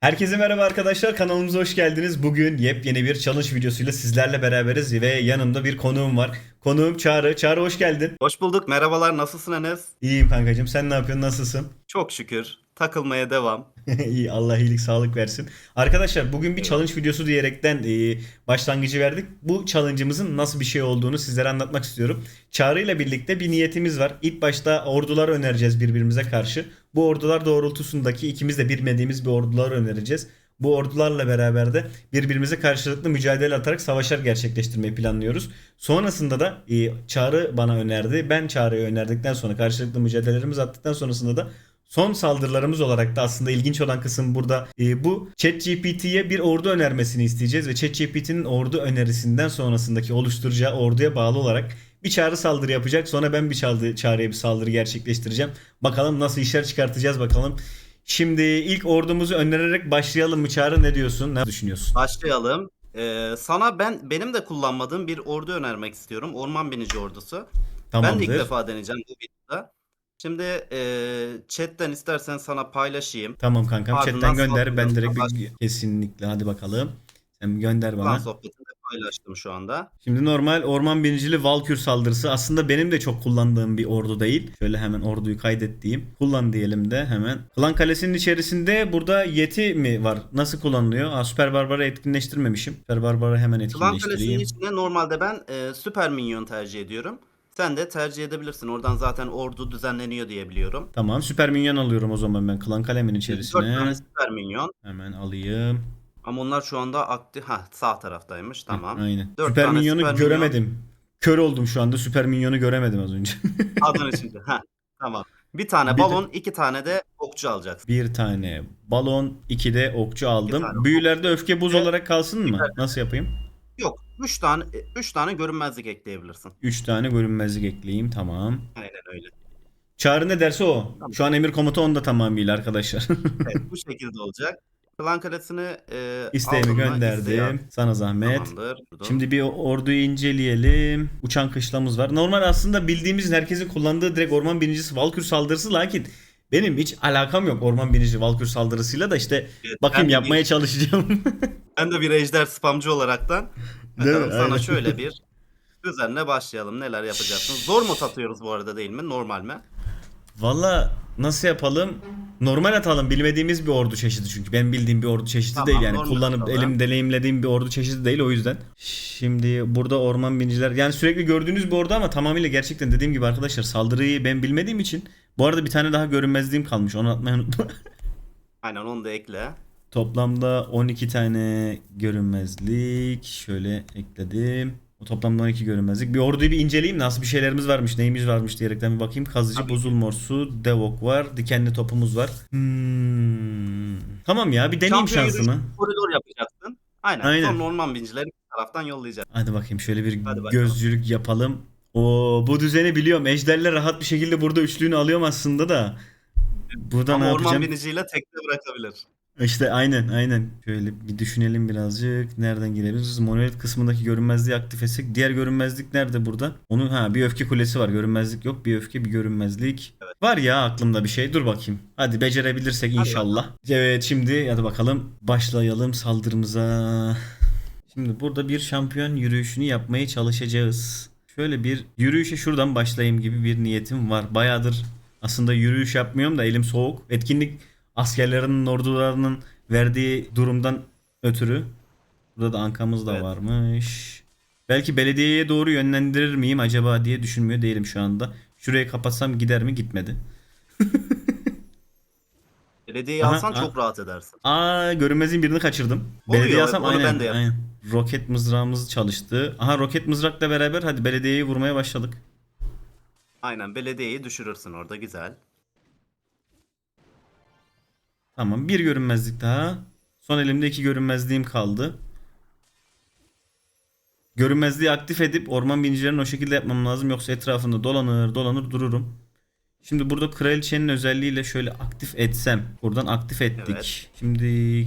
Herkese merhaba arkadaşlar kanalımıza hoş geldiniz. Bugün yepyeni bir challenge videosuyla sizlerle beraberiz ve yanımda bir konuğum var. Konuğum Çağrı. Çağrı hoş geldin. Hoş bulduk. Merhabalar. Nasılsın Enes? İyiyim kankacığım sen ne yapıyorsun nasılsın? Çok şükür. Takılmaya devam. İyi Allah iyilik sağlık versin. Arkadaşlar bugün bir challenge videosu diyerekten e, başlangıcı verdik. Bu challenge'ımızın nasıl bir şey olduğunu sizlere anlatmak istiyorum. Çağrı ile birlikte bir niyetimiz var. İlk başta ordular önereceğiz birbirimize karşı. Bu ordular doğrultusundaki ikimiz de bilmediğimiz bir ordular önereceğiz. Bu ordularla beraber de birbirimize karşılıklı mücadele atarak savaşlar gerçekleştirmeyi planlıyoruz. Sonrasında da e, Çağrı bana önerdi. Ben Çağrı'ya önerdikten sonra karşılıklı mücadelelerimizi attıktan sonrasında da Son saldırılarımız olarak da aslında ilginç olan kısım burada e, bu ChatGPT'ye bir ordu önermesini isteyeceğiz ve ChatGPT'nin ordu önerisinden sonrasındaki oluşturacağı orduya bağlı olarak bir çağrı saldırı yapacak. Sonra ben bir çağrı, çağrıya bir saldırı gerçekleştireceğim. Bakalım nasıl işler çıkartacağız bakalım. Şimdi ilk ordumuzu önererek başlayalım mı Çağrı ne diyorsun? Ne düşünüyorsun? Başlayalım. Ee, sana ben benim de kullanmadığım bir ordu önermek istiyorum. Orman binici ordusu. Ben de ilk Tamamdır. defa deneyeceğim bu videoda. Şimdi e, chatten istersen sana paylaşayım. Tamam kankam Ardından chatten gönder. Ben direkt bir- kesinlikle hadi bakalım. Sen gönder bana. sohbetinde paylaştım şu anda. Şimdi normal orman binicili Valkür saldırısı aslında benim de çok kullandığım bir ordu değil. Şöyle hemen orduyu kaydet diyeyim. Kullan diyelim de hemen. Klan Kalesi'nin içerisinde burada Yeti mi var? Nasıl kullanılıyor? Aa, Süper Barbar'ı etkinleştirmemişim. Süper Barbar'ı hemen Klan Kalesi'nin etkinleştireyim. içine normalde ben e, süper minyon tercih ediyorum. Sen de tercih edebilirsin. Oradan zaten ordu düzenleniyor diye biliyorum. Tamam süper minyon alıyorum o zaman ben Klan Kalemin 4 içerisine. tane süper minyon. Hemen alayım. Ama onlar şu anda aktif. Ha sağ taraftaymış. Tamam. Aynen. Dört Süper tane minyonu süper minyon. göremedim. Kör oldum şu anda. Süper minyonu göremedim az önce. Adın içinde. Ha, tamam. Bir tane Bir de- balon, iki tane de okçu alacaksın. bir tane balon, iki de okçu aldım. tane Büyülerde öfke buz Ve- olarak kalsın mı? Nasıl yapayım? Yok, üç tane üç tane görünmezlik ekleyebilirsin. 3 tane görünmezlik ekleyeyim tamam. Aynen öyle. Çağrı ne derse o. Şu an emir komuta onda tamamıyla arkadaşlar. Evet, bu şekilde olacak. Klan kalesini e, İsteğimi gönderdim. Sana zahmet. Tamamdır. Şimdi bir orduyu inceleyelim. Uçan kışlamız var. Normal aslında bildiğimiz herkesin kullandığı direkt orman binicisi Valkür saldırısı lakin benim hiç alakam yok orman binici Valkür saldırısıyla da işte Evet, bakayım ben de yapmaya bir- çalışacağım. Ben de bir ejder spamcı olaraktan Değil mi? bakalım sana şöyle bir düzenle başlayalım. Neler yapacaksınız? Zor mu atıyoruz bu arada değil mi? Normal mi? Valla nasıl yapalım? Normal atalım. Bilmediğimiz bir ordu çeşidi çünkü. Ben bildiğim bir ordu çeşidi Tamam, değil yani. normal Kullanıp atalım. elim deneyimlediğim bir ordu çeşidi değil o yüzden. Şimdi burada orman biniciler yani sürekli gördüğünüz bir ordu ama tamamıyla gerçekten dediğim gibi arkadaşlar saldırıyı ben bilmediğim için bu arada bir tane daha görünmezliğim kalmış. Onu atmayı unutma. Aynen onu da ekle. Toplamda 12 tane görünmezlik. Şöyle ekledim. O toplamda 12 görünmezlik. Bir orduyu bir inceleyeyim. Nasıl bir şeylerimiz varmış, neyimiz varmış diyerekten bir bakayım. Kazıcı, Tabii. buzulmorsu, devok var. Dikenli topumuz var. Hmm. Tamam ya bir deneyeyim Şampiyon şansımı. koridor yapacaksın. Aynen. Aynen. Sonra orman bincileri bir taraftan yollayacak. Hadi bakayım şöyle bir Hadi bakalım. gözcülük yapalım. O bu düzeni biliyorum. Ejderle rahat bir şekilde burada üçlüğünü alıyorum aslında da. Burada Ama ne orman yapacağım? biniciyle tekte bırakabilir. İşte aynen aynen. Şöyle bir düşünelim birazcık. Nereden girebiliriz? Monolit kısmındaki görünmezliği aktif etsek. Diğer görünmezlik nerede burada? Onun ha bir öfke kulesi var. Görünmezlik yok. Bir öfke bir görünmezlik. Var ya aklımda bir şey. Dur bakayım. Hadi becerebilirsek Hadi inşallah. Evet şimdi hadi bakalım başlayalım saldırımıza. Şimdi burada bir şampiyon yürüyüşünü yapmaya çalışacağız. Şöyle bir yürüyüşe şuradan başlayayım gibi bir niyetim var. Bayağıdır aslında yürüyüş yapmıyorum da elim soğuk. Etkinlik askerlerinin ordularının verdiği durumdan ötürü. Burada da ankamız da Evet. varmış. Belki belediyeye doğru yönlendirir miyim acaba diye düşünmüyor değilim şu anda. Şurayı kapatsam gider mi? Gitmedi. Belediyeyi Aha, alsan aha. çok rahat edersin. Aa görünmezin birini kaçırdım. Oluyor, Belediye alsam aynen, ben de aynen. Roket mızrağımız çalıştı. Aha roket mızrakla beraber hadi belediyeyi vurmaya başladık. Aynen belediyeyi düşürürsün orada güzel. Tamam bir görünmezlik daha. Son elimde iki görünmezliğim kaldı. Görünmezliği aktif edip orman binicilerini o şekilde yapmam lazım. Yoksa etrafında dolanır dolanır dururum. Şimdi burada kraliçenin özelliğiyle şöyle aktif etsem. Buradan aktif ettik. Evet. Şimdi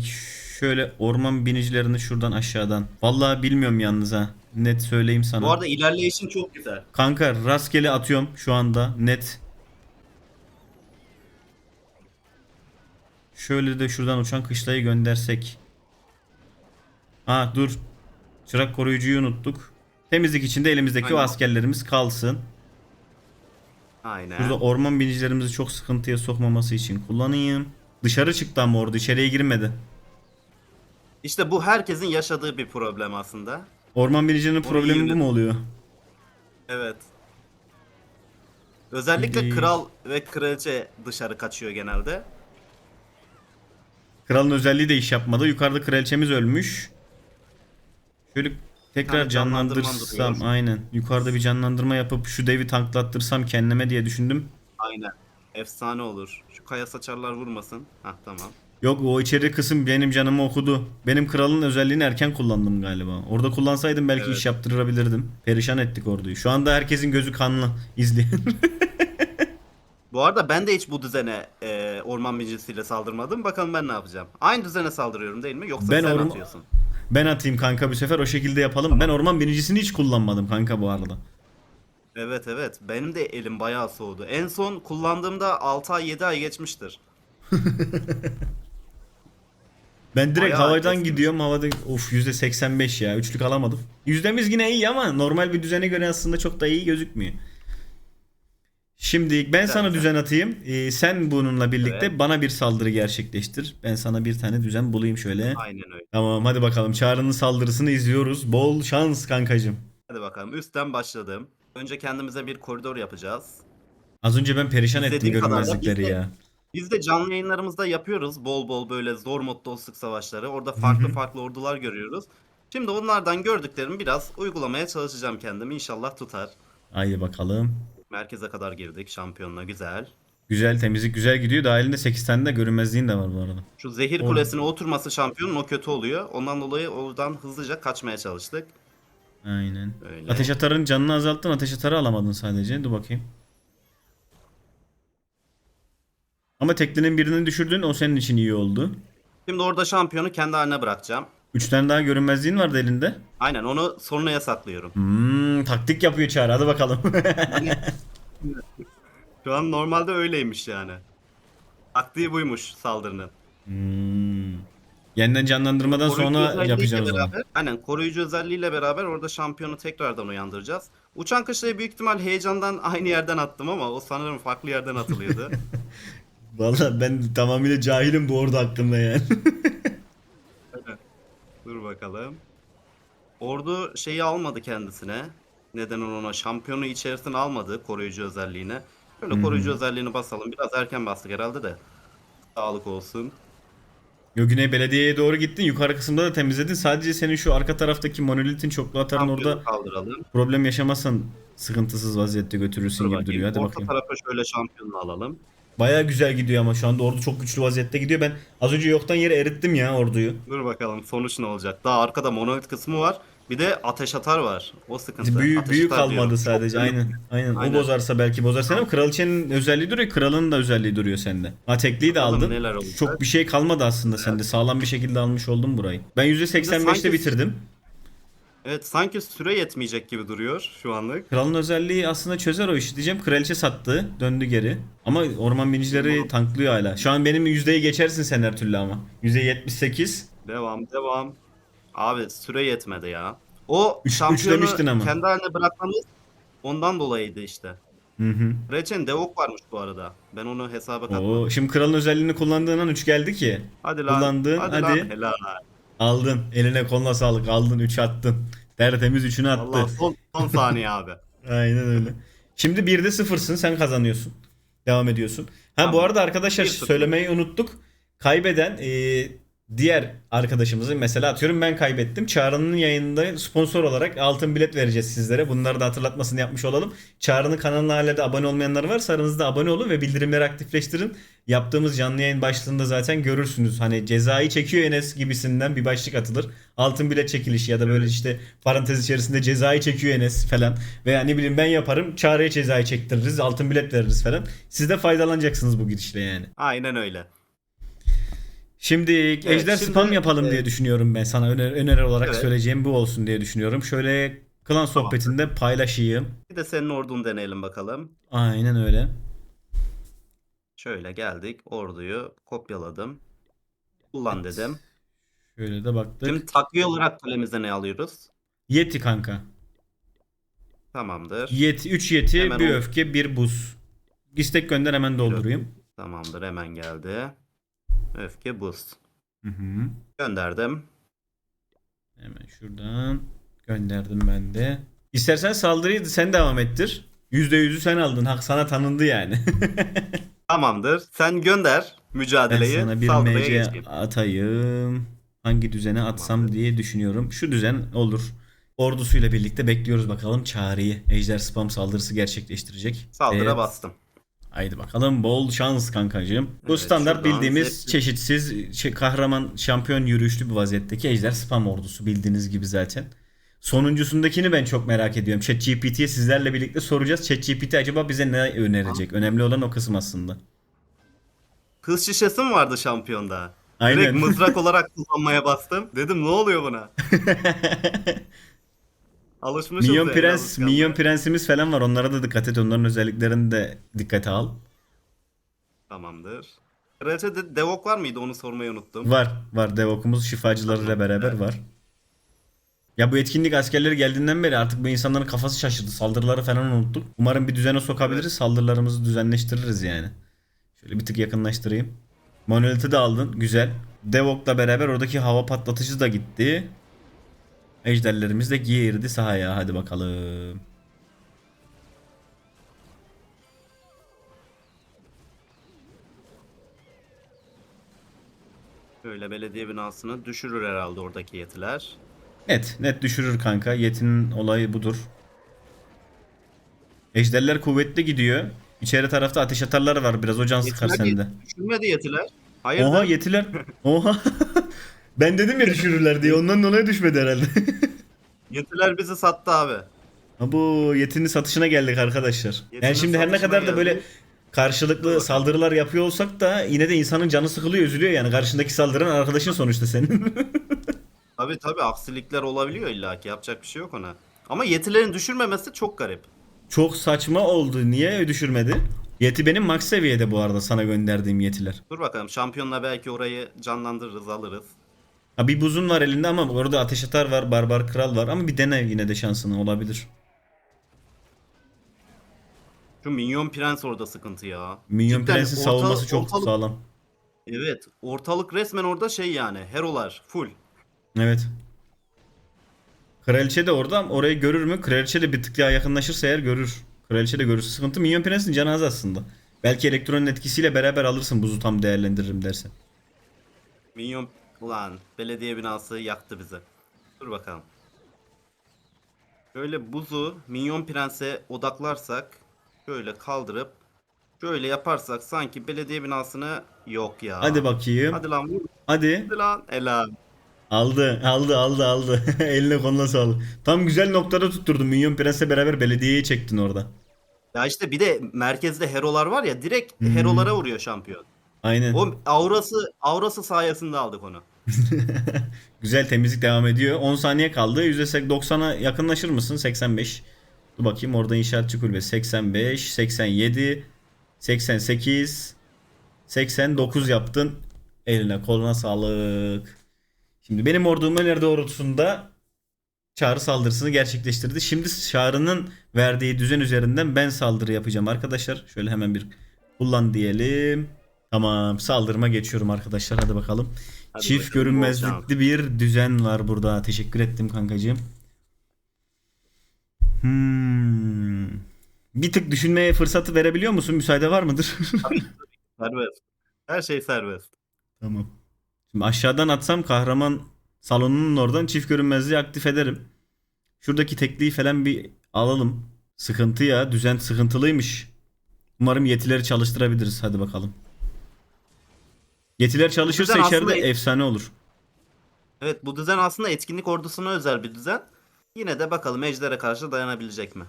şöyle orman binicilerini şuradan aşağıdan. Vallahi bilmiyorum yalnız ha. Net söyleyeyim sana. Bu arada ilerleyişin çok güzel. Kanka rastgele atıyorum şu anda net. Şöyle de şuradan uçan kışlayı göndersek. Ha dur. Çırak koruyucuyu unuttuk. Temizlik için de elimizdeki o Aynen. askerlerimiz kalsın. Aynen. Burada orman binicilerimizi çok sıkıntıya sokmaması için kullanayım. Dışarı çıktı ama orada içeriye girmedi. İşte bu herkesin yaşadığı bir problem aslında. Orman binicilerinin problemi bu yönet- mu oluyor? Evet. Özellikle kral ve kraliçe dışarı kaçıyor genelde. Kralın özelliği de iş yapmadı. Yukarıda kraliçemiz ölmüş. Şöyle tekrar Yani canlandırsam aynen. Yukarıda bir canlandırma yapıp şu devi tanklattırsam kendime diye düşündüm. Aynen. Efsane olur. Şu kaya saçarlar vurmasın. Hah tamam. Yok o içeri kısım benim canımı okudu. Benim kralın özelliğini erken kullandım galiba. Orada kullansaydım belki Evet. iş yaptırabilirdim. Perişan ettik orduyu. Şu anda herkesin gözü kanlı izleyen. Bu arada ben de hiç bu düzene e, orman binicisiyle saldırmadım. Bakalım ben ne yapacağım. Aynı düzene saldırıyorum değil mi? Yoksa Ben sen orman- atıyorsun. ben atayım kanka bu sefer o şekilde yapalım. Ben orman binicisini hiç kullanmadım kanka bu arada. Evet evet. Benim de elim bayağı soğudu. En son kullandığımda 6 ay 7 ay geçmiştir. Ben direkt Bayağı havadan kesmiş. gidiyorum. Havada of %85 ya. Üçlük alamadım. Yüzdemiz yine iyi ama normal bir düzene göre aslında çok da iyi gözükmüyor. Şimdi ben sana düzen atayım. Ee, sen bununla birlikte Evet. bana bir saldırı gerçekleştir. Ben sana bir tane düzen bulayım şöyle. Aynen öyle. Tamam hadi bakalım. Çağrı'nın saldırısını izliyoruz. Bol şans kankacım. Hadi bakalım. Üstten başladım. Önce kendimize bir koridor yapacağız. Az önce ben perişan ettim İzlediğim kadar da görünmezlikleri ya. Biz de canlı yayınlarımızda yapıyoruz bol bol böyle zor modda dostluk savaşları. Orada farklı farklı ordular görüyoruz. Şimdi onlardan gördüklerimi biraz uygulamaya çalışacağım kendim. İnşallah tutar. Haydi bakalım. Merkeze kadar girdik şampiyonla güzel. Güzel temizlik güzel gidiyor. Da elinde 8 tane de görünmezliğin de var bu arada. Şu zehir Oğlum. kulesine oturması şampiyonun o kötü oluyor. Ondan dolayı oradan hızlıca kaçmaya çalıştık. Aynen. Öyle. Ateş atarın canını azalttın. Ateş atarı alamadın sadece. Dur bakayım. Ama teknenin birini düşürdün. O senin için iyi oldu. Şimdi orada şampiyonu kendi haline bırakacağım. Üç tane daha görünmezliğin vardı elinde. Aynen onu sonraya saklıyorum. Hmm, taktik yapıyor Çağrı. Hadi bakalım. Şu an normalde öyleymiş yani. Taktiği buymuş saldırının. hmm. Yeniden canlandırmadan Koruyucu sonra özelliğiyle yapacağız o zaman. beraber, Aynen koruyucu özelliğiyle beraber orada şampiyonu tekrardan uyandıracağız. Uçan kışlayı büyük ihtimal heyecandan aynı yerden attım ama o sanırım farklı yerden atılıyordu. Vallahi ben tamamıyla cahilim bu orada hakkında yani. Bakalım. Ordu şeyi almadı kendisine. Neden ona şampiyonu içerisine almadı koruyucu özelliğine. Şöyle koruyucu özelliğini basalım. Biraz erken bastık herhalde de. Sağlık olsun. Yo Güney Belediye'ye doğru gittin. Yukarı kısımda da temizledin. Sadece senin şu arka taraftaki monolitin çoklu atarın Şampiyonu orada kaldıralım. problem yaşamazsan sıkıntısız vaziyette götürürsün Dur gibi bakayım. duruyor. Hadi Orta bakayım. tarafa şöyle şampiyonunu alalım. Baya güzel gidiyor ama şu anda ordu çok güçlü vaziyette gidiyor. Ben az önce yoktan yere erittim ya orduyu. Dur bakalım sonuç ne olacak. Daha arkada monolit kısmı var. Bir de ateş atar var. O sıkıntı. Büyü, Ateş büyü kalmadı diyorum. sadece. Çok Aynen. Aynen. Aynen. O bozarsa belki bozar seni ama kraliçenin özelliği duruyor. Kralın da özelliği duruyor sende. Ha tekliği de aldın. neler olacak. Çok bir şey kalmadı aslında sende. Sağlam bir şekilde almış oldun burayı. Ben %85'te sanki- bitirdim. Evet sanki süre yetmeyecek gibi duruyor şu anlık. Kralın özelliği aslında çözer o işi diyeceğim. Kraliçe sattı. Döndü geri. Ama orman binicileri tanklıyor hala. Şu an benim yüzdeyi geçersin sen her türlü ama. %78. Devam devam. Abi süre yetmedi ya. O Üç- üç şampiyonu ama. kendi haline bırakmamız ondan dolayıydı işte. Hı hı. Reçen Devok varmış bu arada. Ben onu hesaba katmadım. Oo, şimdi kralın özelliğini kullandığın an 3 geldi ki. Hadi lan. kullandın, hadi. hadi. Lan. Helal. Aldın. Eline koluna sağlık. Aldın 3 attın. Tertemiz 3'ünü attı. Allah son, son saniye abi. Aynen öyle. Şimdi 1'de sıfırsın sen kazanıyorsun. Devam ediyorsun. Ha bu Tamam. arada arkadaşlar söylemeyi unuttuk. Kaybeden e, diğer arkadaşımızı mesela atıyorum ben kaybettim. Çağrı'nın yayınında sponsor olarak altın bilet vereceğiz sizlere. Bunları da hatırlatmasını yapmış olalım. Çağrı'nın kanalına hala da abone olmayanlar varsa aranızda abone olun ve bildirimleri aktifleştirin. Yaptığımız canlı yayın başlığında zaten görürsünüz. Hani cezayı çekiyor Enes gibisinden bir başlık atılır. Altın bilet çekilişi ya da böyle işte parantez içerisinde cezayı çekiyor Enes falan. Veya ne bileyim ben yaparım Çağrı'ya cezayı çektiririz altın bilet veririz falan. Siz de faydalanacaksınız bu gidişle yani. Aynen öyle. Şimdi ejder şimdi, spam yapalım e, diye düşünüyorum ben sana öner, öneri olarak Evet. söyleyeceğim bu olsun diye düşünüyorum. Şöyle klan sohbetinde paylaşayım. Bir de senin ordunu deneyelim bakalım. Aynen öyle. Şöyle geldik. Orduyu kopyaladım. Kullan dedim. Şöyle de baktık. Şimdi takviye olarak kalemize ne alıyoruz? Yeti kanka. Tamamdır. Yeti 3 yeti, Hemen bir öfke, bir buz. İstek gönder hemen doldurayım. Tamamdır hemen geldi. Öfke boost. Hı hı. Gönderdim. Hemen şuradan gönderdim ben de. İstersen saldırıyı sen devam ettir. %100'ü sen aldın. Hak sana tanındı yani. Tamamdır. Sen gönder ben mücadeleyi. sana bir Saldırıya MC geçeyim. atayım. Hangi düzene atsam Tamamdır. diye düşünüyorum. Şu düzen olur. Ordusuyla birlikte bekliyoruz bakalım çağrıyı. Ejder spam saldırısı gerçekleştirecek. Saldırı Evet. bastım. Haydi bakalım bol şans kankacığım. Bu Evet, standart bildiğimiz zevkli. çeşitsiz kahraman şampiyon yürüyüşlü bir vaziyetteki ejder spam ordusu bildiğiniz gibi zaten. Sonuncusundakini ben çok merak ediyorum. ChatGPT'ye sizlerle birlikte soracağız. ChatGPT acaba bize ne önerecek? Önemli olan o kısım aslında. Hız şişesi mi vardı şampiyonda? Aynen. Direkt mızrak olarak kullanmaya bastım. Dedim ne oluyor buna? Alışmışız Minyon yani Prens, alışkanlığa. Minyon Prensimiz falan var. Onlara da dikkat et. Onların özelliklerini de dikkate al. Tamamdır. Kraliçede Devok var mıydı onu sormayı unuttum. Var. Var. Devokumuz şifacılarıyla beraber var. Ya bu etkinlik askerleri geldiğinden beri artık bu insanların kafası şaşırdı. Saldırıları falan unuttuk. Umarım bir düzene sokabiliriz. Saldırılarımızı düzenleştiririz yani. Şöyle bir tık yakınlaştırayım. Monolith'i de aldın. Güzel. Devok'la beraber oradaki hava patlatıcı da gitti. Ejderlerimiz de girdi sahaya. Hadi bakalım. Böyle belediye binasını düşürür herhalde oradaki yetiler. Net. Net düşürür kanka. Yetinin olayı budur. Ejderler kuvvetli gidiyor. İçeri tarafta ateş atarları var biraz. O can sıkar Yetiler sende. Düşürmedi yetiler. Hayırdır? Oha yetiler. Oha. Ben dedim ya düşürürler diye. Ondan dolayı düşmedi herhalde. Yetiler bizi sattı abi. Ha bu yetinin satışına geldik arkadaşlar. yani Yetinin şimdi her ne kadar da böyle karşılıklı saldırılar yapıyor olsak da yine de insanın canı sıkılıyor, üzülüyor yani. Karşındaki saldıran arkadaşın sonuçta senin. Tabi tabi aksilikler olabiliyor illaki yapacak bir şey yok ona. Ama yetilerin düşürmemesi çok garip. Çok saçma oldu. Niye düşürmedi? Yeti benim max seviyede bu arada sana gönderdiğim yetiler. Dur bakalım şampiyonla belki orayı canlandırırız alırız. Ha bir buzun var elinde ama orada ateş atar var, barbar kral var ama bir dene yine de şansını olabilir. Şu minyon prens orada sıkıntı ya. Minyon Cidden Prens'in orta- savunması çok ortalık- sağlam. Evet ortalık resmen orada şey yani herolar full. Evet. Kraliçe de orada ama orayı görür mü? Kraliçe de bir tık daha yakınlaşırsa eğer görür. Kraliçe de görürse sıkıntı. Minyon Prens'in canı az aslında. Belki elektronun etkisiyle beraber alırsın buzu tam değerlendiririm dersen. Minyon ulan belediye binası yaktı bizi. Dur bakalım. Şöyle buzu minyon prense odaklarsak şöyle kaldırıp şöyle yaparsak sanki belediye binasını yok ya. Hadi bakayım. Hadi lan vur. Hadi. Hadi lan. Helal. Aldı, aldı, aldı, aldı. Eline koluna sağlık. Tam güzel noktada tutturdun. Minyon Prens'le beraber belediyeyi çektin orada. Ya işte bir de merkezde herolar var ya direkt Hmm. herolara vuruyor şampiyon. Aynen. O aurası aurası sayesinde aldık onu. Güzel temizlik devam ediyor. 10 saniye kaldı. %90'a yakınlaşır mısın? 85. Dur bakayım orada inşaatçı kulübe. 85, 87, 88, 89 yaptın. Eline koluna sağlık. Şimdi benim ordum öneri doğrultusunda çağrı saldırısını gerçekleştirdi. Şimdi çağrının verdiği düzen üzerinden ben saldırı yapacağım arkadaşlar. Şöyle hemen bir kullan diyelim. Tamam saldırıma geçiyorum arkadaşlar. Hadi bakalım. Hadi Çift bakalım, görünmezlikli bir düzen var burada. Teşekkür ettim kankacığım. Hmm. Bir tık düşünmeye fırsatı verebiliyor musun? Müsaade var mıdır? Serbest. Her şey serbest. tamam. Şimdi aşağıdan atsam kahraman salonunun oradan çift görünmezliği aktif ederim. Şuradaki tekliği falan bir alalım. Sıkıntı ya. Düzen sıkıntılıymış. Umarım yetileri çalıştırabiliriz. Hadi bakalım. Yetiler çalışırsa düzen içeride aslında- efsane olur. Evet bu düzen aslında etkinlik ordusuna özel bir düzen. Yine de bakalım Ejder'e karşı dayanabilecek mi?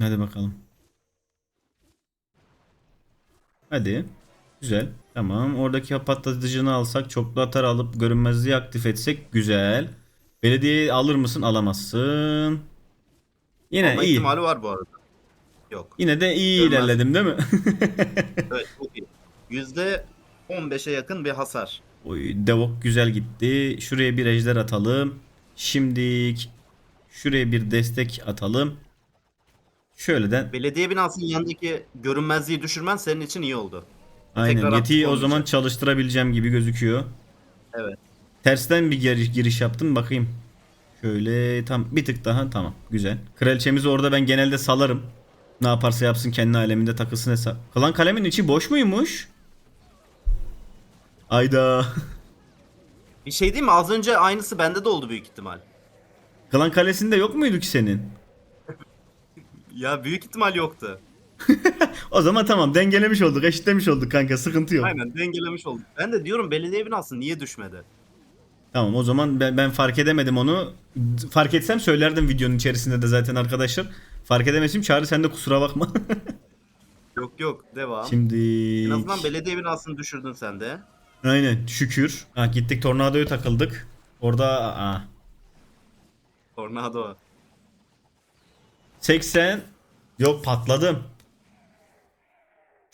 Hadi bakalım. Hadi. Güzel. Tamam. Oradaki patlatıcını alsak çoklu atar alıp görünmezliği aktif etsek güzel. Belediyeyi alır mısın? Alamazsın. Yine Alma iyi. ihtimali var bu arada. Yok. Yine de iyi Görünmez. ilerledim değil mi? Evet çok iyi. Yüzde 15'e yakın bir hasar. Oy, Devok güzel gitti. Şuraya bir ejder atalım. Şimdi şuraya bir destek atalım. Şöyleden Belediye binasının yanındaki görünmezliği düşürmen senin için iyi oldu. aynen yetiyi o zaman çalıştırabileceğim gibi gözüküyor. Evet. Tersten bir giriş, giriş yaptım bakayım. Şöyle tam bir tık daha tamam güzel. Kraliçemizi orada ben genelde salarım. Ne yaparsa yapsın kendi aleminde takılsın hesap. Klan kalemin içi boş muymuş? Ayda. Bir şey değil mi? Az önce aynısı bende de oldu büyük ihtimal. Klan kalesinde yok muydu ki senin? Ya büyük ihtimal yoktu. O zaman tamam dengelemiş olduk eşitlemiş olduk kanka sıkıntı yok. Aynen dengelemiş olduk. Ben de diyorum belediye binası niye düşmedi? Tamam o zaman ben, ben fark edemedim onu. Fark etsem söylerdim videonun içerisinde de zaten arkadaşlar. Fark edemesim çağrı sen de kusura bakma. Yok yok devam. Şimdi En azından belediye binasını düşürdün sen de. Aynen şükür. Ha, gittik tornadoya takıldık. Orada aa, Tornado. 80 yok patladım.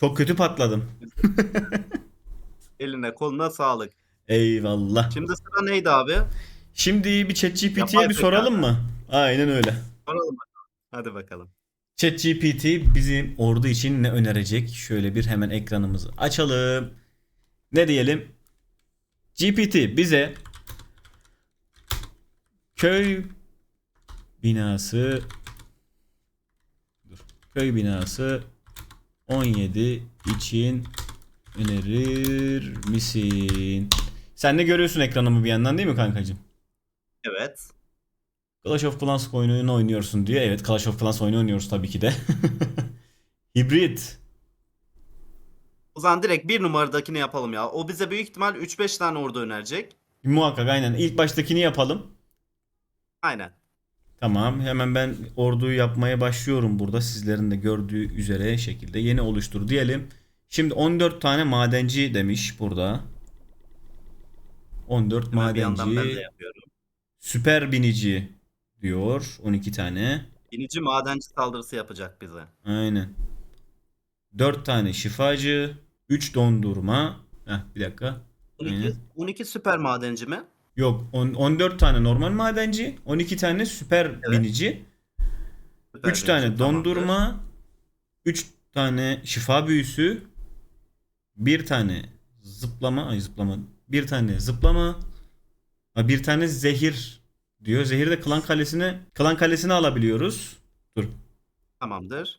Çok kötü patladım. Eline koluna sağlık. Eyvallah. Şimdi sıra neydi abi? Şimdi bir ChatGPT'ye bir soralım mı? Aynen öyle. Soralım bakalım. Hadi bakalım. ChatGPT bizim ordu için ne önerecek? Şöyle bir hemen ekranımızı açalım. Ne diyelim? GPT bize köy binası dur, köy binası 17 için önerir misin? Sen de görüyorsun ekranımı bir yandan değil mi kankacığım? Evet. Clash of Clans oyununu oynuyorsun diyor. Evet Clash of Clans oyunu oynuyoruz tabii ki de. Hibrit. O zaman direkt bir numaradakini yapalım ya. O bize büyük ihtimal 3-5 tane ordu önerecek. Muhakkak aynen. İlk baştakini yapalım. Aynen. Tamam. Hemen ben orduyu yapmaya başlıyorum burada. Sizlerin de gördüğü üzere şekilde yeni oluştur diyelim. Şimdi 14 tane madenci demiş burada. 14 Hemen bir yandan ben de madenci. yapıyorum. Süper binici diyor. 12 tane. Binici madenci saldırısı yapacak bize. Aynen. 4 tane şifacı, 3 dondurma. Heh, bir dakika. 12, Aynen. 12 süper madenci mi? Yok, on- 14 tane normal madenci, 12 tane süper binici, Süper 3 tane binici, tamamdır. dondurma, 3 tane şifa büyüsü, 1 tane zıplama, ay zıplama, 1 tane zıplama, bir tane zehir diyor. Zehir de klan kalesine, klan kalesine alabiliyoruz. Dur. Tamamdır.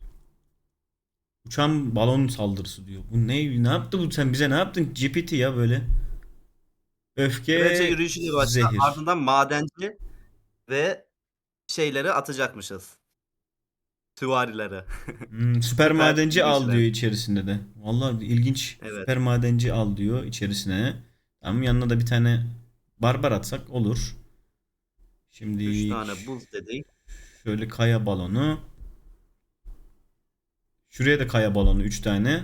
Uçan balon saldırısı diyor. Bu ne? Ne yaptı bu? Sen bize ne yaptın? GPT ya böyle. Öfke, Kraliçe yürüyüşüyle başla. zehir. Ardından madenci ve şeyleri atacakmışız. Süvarileri. Hmm, süper madenci al diyor içerisinde de. Vallahi ilginç. Evet. Süper madenci al diyor içerisine. Tamam yanına da bir tane barbar atsak olur. Şimdi 3 tane buz dedik. şöyle kaya balonu. Şuraya da kaya balonu 3 tane.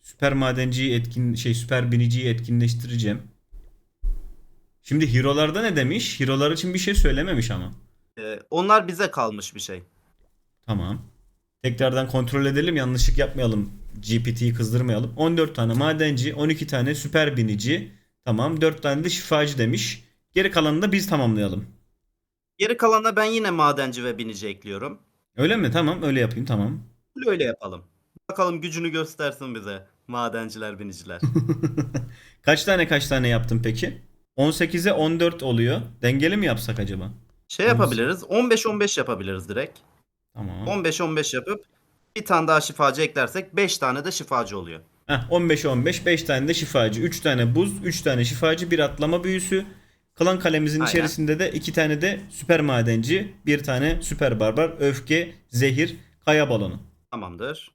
Süper madenciyi etkin şey süper biniciyi etkinleştireceğim. Şimdi hero'larda ne demiş? Hero'lar için bir şey söylememiş ama. Ee, onlar bize kalmış bir şey. Tamam. Tekrardan kontrol edelim. Yanlışlık yapmayalım. GPT'yi kızdırmayalım. 14 tane madenci, 12 tane süper binici. Tamam. 4 tane de şifacı demiş. Geri kalanını da biz tamamlayalım. Geri kalanına ben yine madenci ve binici ekliyorum. Öyle mi? Tamam. Öyle yapayım. Tamam. Öyle yapalım. Bakalım gücünü göstersin bize. Madenciler, biniciler. kaç tane kaç tane yaptın peki? 18'e 14 oluyor. Dengeli mi yapsak acaba? Şey yapabiliriz. 15-15 yapabiliriz direkt. Tamam. 15-15 yapıp bir tane daha şifacı eklersek 5 tane de şifacı oluyor. Heh, 15 15 5 tane de şifacı, 3 tane buz, 3 tane şifacı, bir atlama büyüsü. Klan kalemimizin Aynen. içerisinde de 2 tane de süper madenci, bir tane süper barbar, öfke, zehir, kaya balonu. Tamamdır.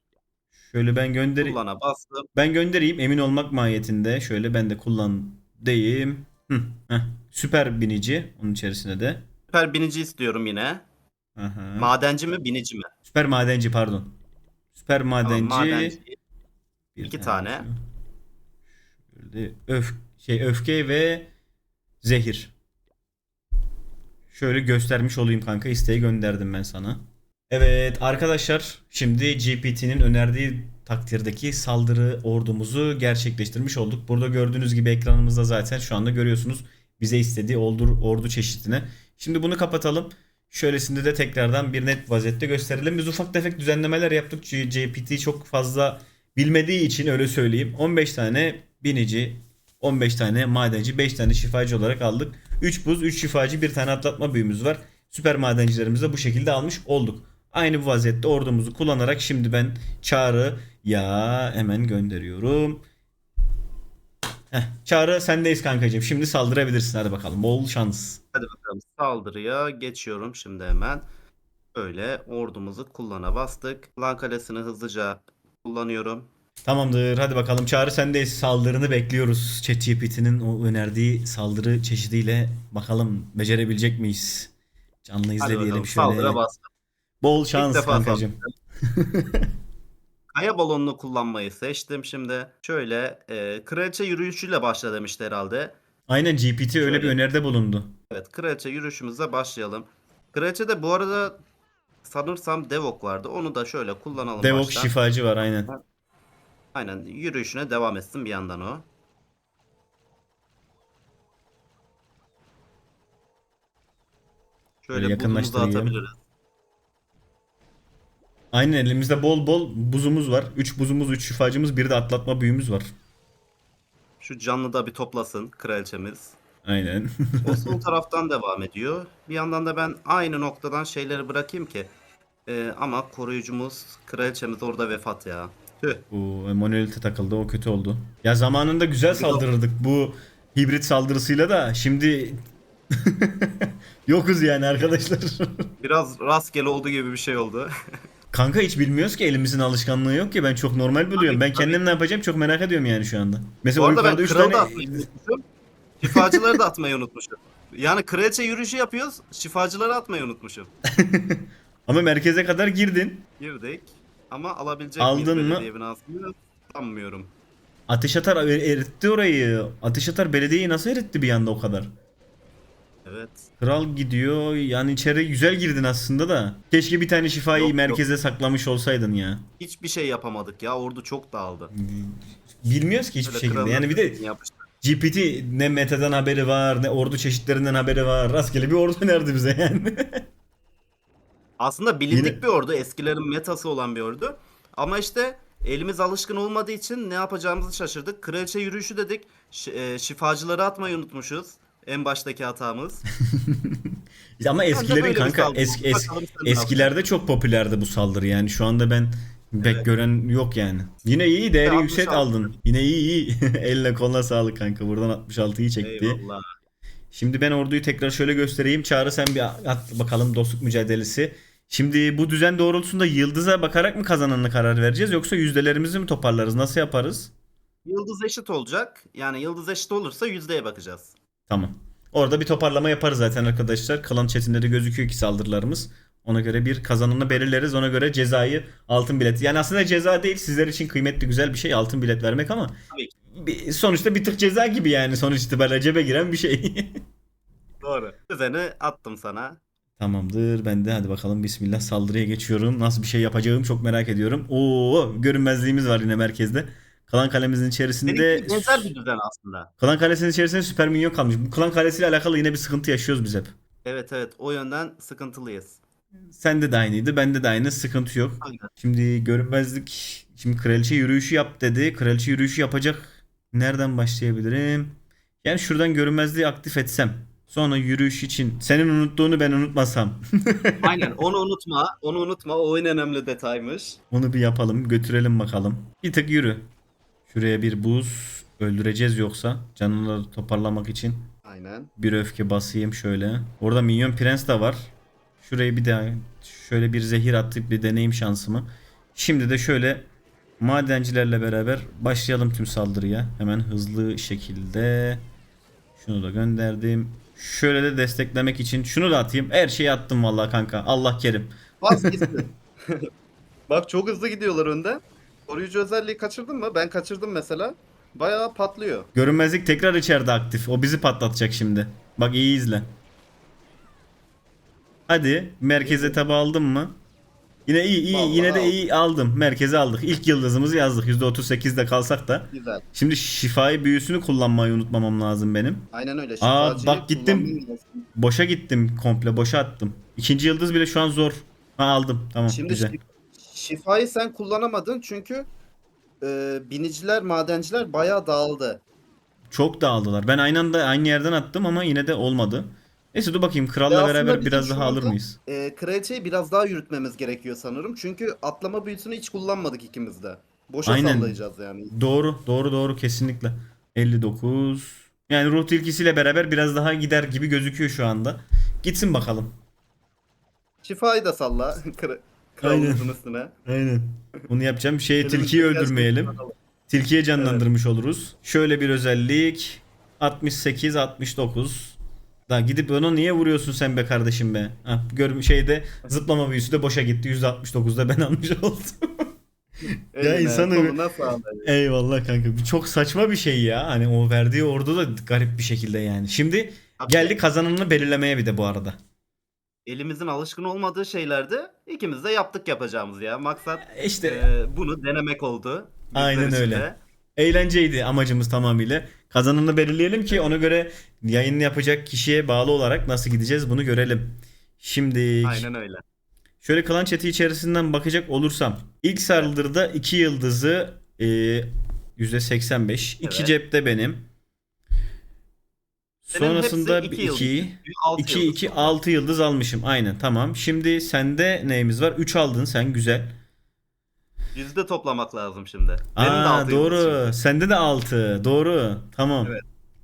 Şöyle ben göndereyim. Kullana bastım. Ben göndereyim emin olmak mahiyetinde. Şöyle ben de kullan. Hı, heh. Süper binici onun içerisinde de. Süper binici istiyorum yine. Aha. Madenci mi, binici mi? Süper madenci pardon. Süper Tamam, madenci. madenci. Bir iki tane. tane. Şöyle öf şey öfke ve zehir. Şöyle göstermiş olayım kanka. isteği gönderdim ben sana. Evet arkadaşlar şimdi GPT'nin önerdiği takdirdeki saldırı ordumuzu gerçekleştirmiş olduk. Burada gördüğünüz gibi ekranımızda zaten şu anda görüyorsunuz bize istediği ordu, ordu çeşidine. Şimdi bunu kapatalım. Şöylesinde de tekrardan bir net vaziyette gösterelim. Biz ufak tefek düzenlemeler yaptık. GPT çok fazla bilmediği için öyle söyleyeyim. 15 tane binici, 15 tane madenci, 5 tane şifacı olarak aldık. 3 buz, 3 şifacı, 1 tane atlatma büyümüz var. Süper madencilerimizi de bu şekilde almış olduk. Aynı bu vaziyette ordumuzu kullanarak şimdi ben çağrı ya hemen gönderiyorum. Heh, çağrı sendeyiz kankacığım. Şimdi saldırabilirsin hadi bakalım. Bol şans. Hadi bakalım saldırıya geçiyorum şimdi hemen. Böyle ordumuzu kullana bastık. Lan kalesini hızlıca kullanıyorum. Tamamdır. Hadi bakalım. Çağrı sendeyiz. Saldırını bekliyoruz. ChatGPT'nin o önerdiği saldırı çeşidiyle bakalım becerebilecek miyiz? Canlı Hadi izleyelim bakalım şöyle. saldıra bastım. Bol İlk şans defa kankacığım. Kaya balonunu kullanmayı seçtim şimdi. Şöyle e, kraliçe yürüyüşüyle başla demişti herhalde. Aynen GPT öyle bir Şöyle. öneride bulundu. Evet kraliçe yürüyüşümüze başlayalım. Kraliçe de bu arada sanırsam Devok vardı. Onu da şöyle kullanalım Devok baştan. şifacı var aynen. Aynen yürüyüşüne devam etsin bir yandan o. Şöyle yakınlaştırayım. atabiliriz. Aynen elimizde bol bol buzumuz var. 3 buzumuz, 3 şifacımız, bir de atlatma büyümüz var. Şu canlı da bir toplasın kraliçemiz. Aynen. O sol taraftan devam ediyor. Bir yandan da ben aynı noktadan şeyleri bırakayım ki. Ee, ama koruyucumuz, kraliçemiz orada vefat ya. Tüh. Bu monolite takıldı o kötü oldu. Ya zamanında güzel saldırırdık bu hibrit saldırısıyla da şimdi yokuz yani arkadaşlar. Biraz rastgele olduğu gibi bir şey oldu. Kanka hiç bilmiyoruz ki elimizin alışkanlığı yok ki ben çok normal buluyorum. Ben kendim ne yapacağım çok merak ediyorum yani şu anda. Bu Mesela o arada ben yukarıda 3 kralı da tane atmayı unutmuşum. Şifacıları da atmayı unutmuşum. Yani kraliçe yürüyüşü yapıyoruz. Şifacıları atmayı unutmuşum. ama merkeze kadar girdin. Girdik. Ama alabilecek Aldın miyiz mı? belediye binasını? Sanmıyorum. Ateş atar er- eritti orayı. Ateş atar belediyeyi nasıl eritti bir anda o kadar? Evet. Kral gidiyor yani içeri güzel girdin aslında da. Keşke bir tane şifayı Yok, yok. merkeze saklamış olsaydın ya. Hiçbir şey yapamadık ya. Ordu çok dağıldı. Bilmiyoruz ki hiçbir Böyle şekilde. Yani bir de yapıştı. GPT ne meta'dan haberi var ne ordu çeşitlerinden haberi var. Rastgele bir ordu önerdi bize yani. Aslında bilindik Yine- bir ordu. Eskilerin metası olan bir ordu. Ama işte elimiz alışkın olmadığı için ne yapacağımızı şaşırdık. Kraliçe yürüyüşü dedik. Ş- e, şifacıları atmayı unutmuşuz. En baştaki hatamız. Ama böyle eskilerin bir kanka saldırı. eski, es- Bakalım sen ne eskilerde çok popülerdi bu saldırı yani. Şu anda ben pek Evet. gören yok yani. Yine iyi değeri Ve yüksek 66. aldın. Yine iyi iyi. Elle koluna sağlık kanka. Buradan 66'yı çekti. Eyvallah. Şimdi ben orduyu tekrar şöyle göstereyim. Çağrı sen bir at bakalım dostluk mücadelesi. Şimdi bu düzen doğrultusunda yıldıza bakarak mı kazananına karar vereceğiz yoksa yüzdelerimizi mi toparlarız? Nasıl yaparız? Yıldız eşit olacak. Yani yıldız eşit olursa yüzdeye bakacağız. Tamam. Orada bir toparlama yaparız zaten arkadaşlar. Kalan chatinde de gözüküyor ki saldırılarımız. Ona göre bir kazananı belirleriz. Ona göre cezayı altın bilet. Yani aslında ceza değil sizler için kıymetli güzel bir şey altın bilet vermek ama bir- sonuçta bir tık ceza gibi yani sonuç itibariyle cebe giren bir şey. Doğru. Düzeni attım sana. Tamamdır. Ben de hadi bakalım bismillah saldırıya geçiyorum. Nasıl bir şey yapacağım çok merak ediyorum. Oo görünmezliğimiz var yine merkezde. Kalan kalemizin içerisinde Benimki benzer bir düzen aslında. Klan kalesinin içerisinde süper minyon kalmış. Bu klan kalesiyle alakalı yine bir sıkıntı yaşıyoruz biz hep. Evet evet o yönden sıkıntılıyız. Sende de aynıydı. Bende de aynı. Sıkıntı yok. Aynen. Şimdi görünmezlik. Şimdi kraliçe yürüyüşü yap dedi. Kraliçe yürüyüşü yapacak. Nereden başlayabilirim? Yani şuradan görünmezliği aktif etsem. Sonra yürüyüş için senin unuttuğunu ben unutmasam. Aynen onu unutma. Onu unutma. O en önemli detaymış. Onu bir yapalım. Götürelim bakalım. Bir tık yürü. Şuraya bir buz. Öldüreceğiz yoksa. Canını toparlamak için. Aynen. Bir öfke basayım şöyle. Orada minyon prens de var. Şurayı bir daha şöyle bir zehir atıp bir deneyim şansımı. Şimdi de şöyle madencilerle beraber başlayalım tüm saldırıya. Hemen hızlı şekilde. Şunu da gönderdim. Şöyle de desteklemek için şunu da atayım. Her şeyi attım vallahi kanka. Allah kerim. Bas gitsin. Bak çok hızlı gidiyorlar önde. Koruyucu özelliği kaçırdın mı? Ben kaçırdım mesela. Bayağı patlıyor. Görünmezlik tekrar içeride aktif. O bizi patlatacak şimdi. Bak iyi izle. Hadi merkeze tabi aldın mı? Yine iyi iyi Vallahi yine de aldım. iyi aldım. Merkeze aldık. İlk yıldızımızı yazdık. %38'de kalsak da. Güzel. Şimdi şifai büyüsünü kullanmayı unutmamam lazım benim. Aynen öyle. Aa, Şifacıyı bak gittim. kullanmayı. Boşa gittim komple boşa attım. İkinci yıldız bile şu an zor. Ha aldım tamam Şimdi güzel. şif- şifayı sen kullanamadın çünkü e, biniciler, madenciler bayağı dağıldı. Çok dağıldılar. Ben aynı anda aynı yerden attım ama yine de olmadı. Neyse dur bakayım kralla aslında beraber biraz daha alır mıyız? E, kraliçeyi biraz daha yürütmemiz gerekiyor sanırım. Çünkü atlama büyüsünü hiç kullanmadık ikimiz de. Boşa Aynen. sallayacağız yani. Doğru doğru doğru kesinlikle. 59. Yani ruh tilkisiyle beraber biraz daha gider gibi gözüküyor şu anda. Gitsin bakalım. Şifayı da salla. Üstüne. Aynen. Bunu yapacağım. Şey tilkiyi öldürmeyelim. Tilkiye canlandırmış oluruz. Şöyle bir özellik. 68 69. Da gidip onu niye vuruyorsun sen be kardeşim be? Ha, gör şeyde zıplama büyüsü de boşa gitti. %69'da ben almış oldum. Eline, insanı-. Eyvallah kanka. Bu çok saçma bir şey ya. Hani o verdiği ordu da garip bir şekilde yani. Şimdi geldi kazananını belirlemeye bir de bu arada. Elimizin alışkın olmadığı şeylerde ikimiz de yaptık yapacağımız ya. Maksat İşte e, bunu denemek oldu. bizler Aynen için öyle. de. eğlenceydi amacımız tamamıyla. Kazananını belirleyelim ki ona göre yayın yapacak kişiye bağlı olarak nasıl gideceğiz bunu görelim. Şimdi Aynen öyle. şöyle klan chat'i içerisinden bakacak olursam ilk saldırıda 2 yıldızı e, %85. 2 Evet. cepte benim. Sonrasında hepsi iki yıldız. 2 Altı 2 yıldız 2 toplam. 6 yıldız almışım. Aynen tamam. Şimdi sende neyimiz var? 3 aldın sen güzel. Yüzde toplamak lazım şimdi. Benim de Aa altı yıldız doğru. şimdi. Sende de 6. Doğru. Tamam. Evet.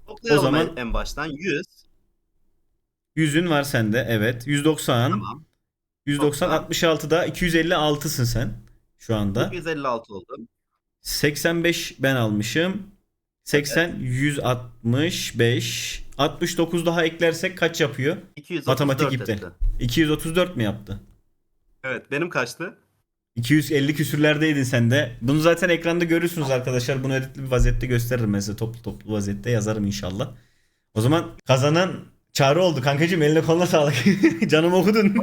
Toplayalım O zaman- en- baştan 100. 100'ün var sende. Evet. 190. Tamam. 190 Toplam. 66'da 256'sın sen şu anda. 256 oldu. 85 ben almışım. 80 165 69 daha eklersek kaç yapıyor? 234 Matematik gitti. etti. 234 mi yaptı? Evet benim kaçtı? 250 küsürlerdeydin sen de. Bunu zaten ekranda görürsünüz arkadaşlar. Bunu editli bir vaziyette gösteririm mesela toplu toplu vaziyette yazarım inşallah. O zaman kazanan Çağrı oldu kankacığım eline koluna sağlık. Canım okudun.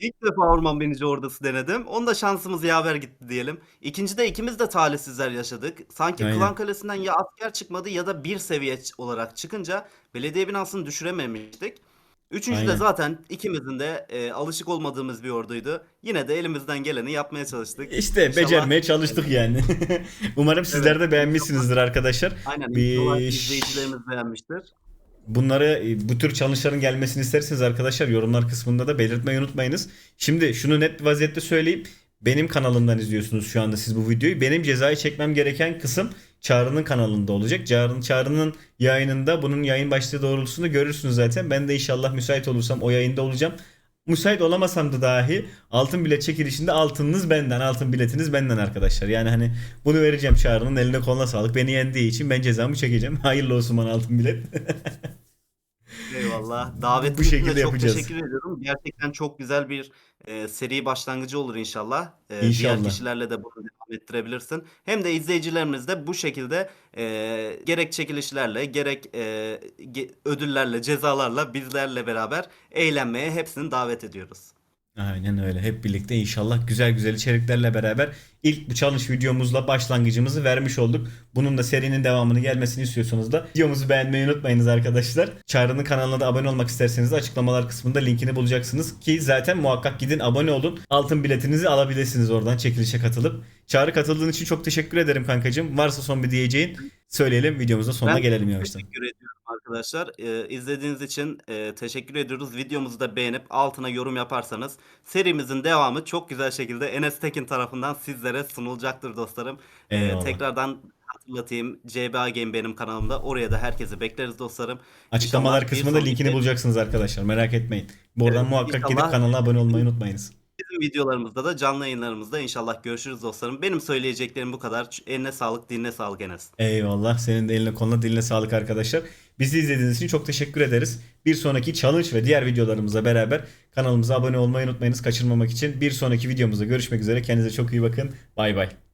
İlk defa orman binici ordası denedim. Onda şansımız yaver gitti diyelim. İkincide ikimiz de talihsizler yaşadık. Sanki Aynen. Klan Kalesi'nden ya asker çıkmadı ya da bir seviye olarak çıkınca belediye binasını düşürememiştik. Üçüncüde Aynen. zaten ikimizin de e, alışık olmadığımız bir orduydu. Yine de elimizden geleni yapmaya çalıştık. İşte İnşallah- becermeye çalıştık yani. Umarım sizler de beğenmişsinizdir arkadaşlar. Aynen. Bir- izleyicilerimiz beğenmiştir. Bunları e, bu tür challenge'ların gelmesini isterseniz arkadaşlar yorumlar kısmında da belirtmeyi unutmayınız. Şimdi şunu net bir vaziyette söyleyeyim. Benim kanalımdan izliyorsunuz şu anda siz bu videoyu. Benim cezayı çekmem gereken kısım Çağrı'nın kanalında olacak. Çağrı'nın Çağrı'nın yayınında bunun yayın başlığı doğrultusunda görürsünüz zaten. Ben de inşallah müsait olursam o yayında olacağım. Müsait olamasam da dahi altın bilet çekilişinde altınınız benden, altın biletiniz benden arkadaşlar. Yani hani bunu vereceğim Çağrı'nın eline koluna sağlık. Beni yendiği için ben cezamı çekeceğim. Hayırlı olsun bana altın bilet. Eyvallah. Davetiniz Bu için şekilde de çok yapacağız. teşekkür ediyorum. Gerçekten çok güzel bir e, seri başlangıcı olur inşallah. E, İnşallah. Diğer kişilerle de bunu devam ettirebilirsin. Hem de izleyicilerimiz de bu şekilde e, gerek çekilişlerle gerek e, ge- ödüllerle, cezalarla bizlerle beraber eğlenmeye hepsini davet ediyoruz. Aynen öyle. Hep birlikte inşallah güzel güzel içeriklerle beraber ilk bu challenge videomuzla başlangıcımızı vermiş olduk. Bunun da serinin devamını gelmesini istiyorsanız da videomuzu beğenmeyi unutmayınız arkadaşlar. Çağrı'nın kanalına da abone olmak isterseniz de açıklamalar kısmında linkini bulacaksınız. Ki zaten muhakkak gidin abone olun. Altın biletinizi alabilirsiniz oradan çekilişe katılıp. Çağrı katıldığın için çok teşekkür ederim kankacığım. Varsa son bir diyeceğin söyleyelim videomuzun sonuna Ben gelelim yavaştan. Teşekkür ediyorum arkadaşlar. Ee, izlediğiniz için e, teşekkür ediyoruz. Videomuzu da beğenip altına yorum yaparsanız serimizin devamı çok güzel şekilde Enes Tekin tarafından sizlere sunulacaktır dostlarım. Ee, Eyvallah. tekrardan hatırlatayım. CBA Game benim kanalımda. Oraya da herkesi bekleriz dostlarım. Açıklamalar bir kısmında linkini sonraki- bulacaksınız arkadaşlar. Merak etmeyin. Buradan Evet, muhakkak gidip inşallah- kanala abone olmayı unutmayınız. Bizim videolarımızda da canlı yayınlarımızda inşallah görüşürüz dostlarım. Benim söyleyeceklerim bu kadar. Eline sağlık, diline sağlık Enes. Eyvallah. Senin de eline koluna diline sağlık arkadaşlar. Bizi izlediğiniz için çok teşekkür ederiz. Bir sonraki challenge ve diğer videolarımızla beraber kanalımıza abone olmayı unutmayınız kaçırmamak için. Bir sonraki videomuzda görüşmek üzere. Kendinize çok iyi bakın. Bay bay.